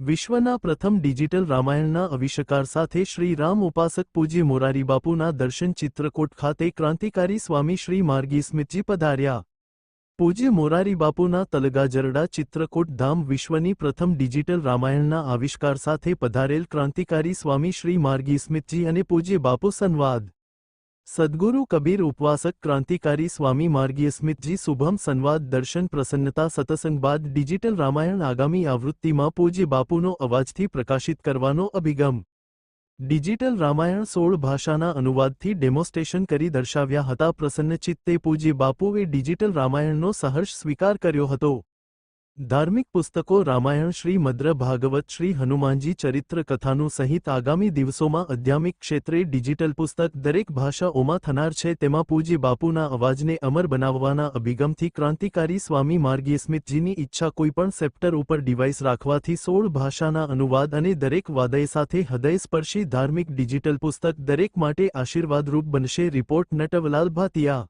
વિશ્વના પ્રથમ ડિજિટલ રામાયણના આવિષ્કાર સાથે શ્રી રામ ઉપાસક પૂજ્ય મોરારીબાપુના દર્શન ચિત્રકૂટ ખાતે ક્રાંતિકારી સ્વામી શ્રી માર્ગી સ્મિતજી પધાર્યા. પૂજ્ય મોરારીબાપુના તલગાજરડા ચિત્રકૂટ ધામ વિશ્વની પ્રથમ ડિજિટલ રામાયણના આવિષ્કાર સાથે પધારેલ ક્રાંતિકારી સ્વામી શ્રી માર્ગી સ્મિતજી અને પૂજ્ય બાપુ સંવાદ. સદ્ગુરુ કબીર ઉપવાસક ક્રાંતિકારી સ્વામી માર્ગીય સ્મિતજી શુભમ સંવાદ દર્શન પ્રસન્નતા સતસંગ બાદ ડિજિટલ રામાયણ આગામી આવૃત્તિમાં પૂજ્ય બાપુનો અવાજથી પ્રકાશિત કરવાનો અભિગમ. ડિજિટલ રામાયણ સોળ ભાષાના અનુવાદથી ડેમોસ્ટેશન કરી દર્શાવ્યા હતા પ્રસન્નચિત્તે પૂજ્ય બાપુએ ડિજિટલ રામાયણનો સહર્ષ સ્વીકાર કર્યો હતો. ધાર્મિક પુસ્તકો રામાયણ શ્રી મદ્ર ભાગવત શ્રી હનુમાનજી ચરિત્ર કથાનું સહિત આગામી દિવસોમાં અધ્યામિક ક્ષેત્રે ડિજિટલ પુસ્તક દરેક ભાષાઓમાં થનાર છે. તેમાં પૂજ્ય બાપુના અવાજને અમર બનાવવાના અભિગમથી ક્રાંતિકારી સ્વામી માર્ગીય સ્મિતજીની ઈચ્છા કોઈપણ સેપ્ટર ઉપર ડિવાઇસ રાખવાથી સોળ ભાષાના અનુવાદ અને દરેક વાદય સાથે હૃદયસ્પર્શી ધાર્મિક ડિજિટલ પુસ્તક દરેક માટે આશીર્વાદરૂપ બનશે. રિપોર્ટ નટવલાલ ભાતિયા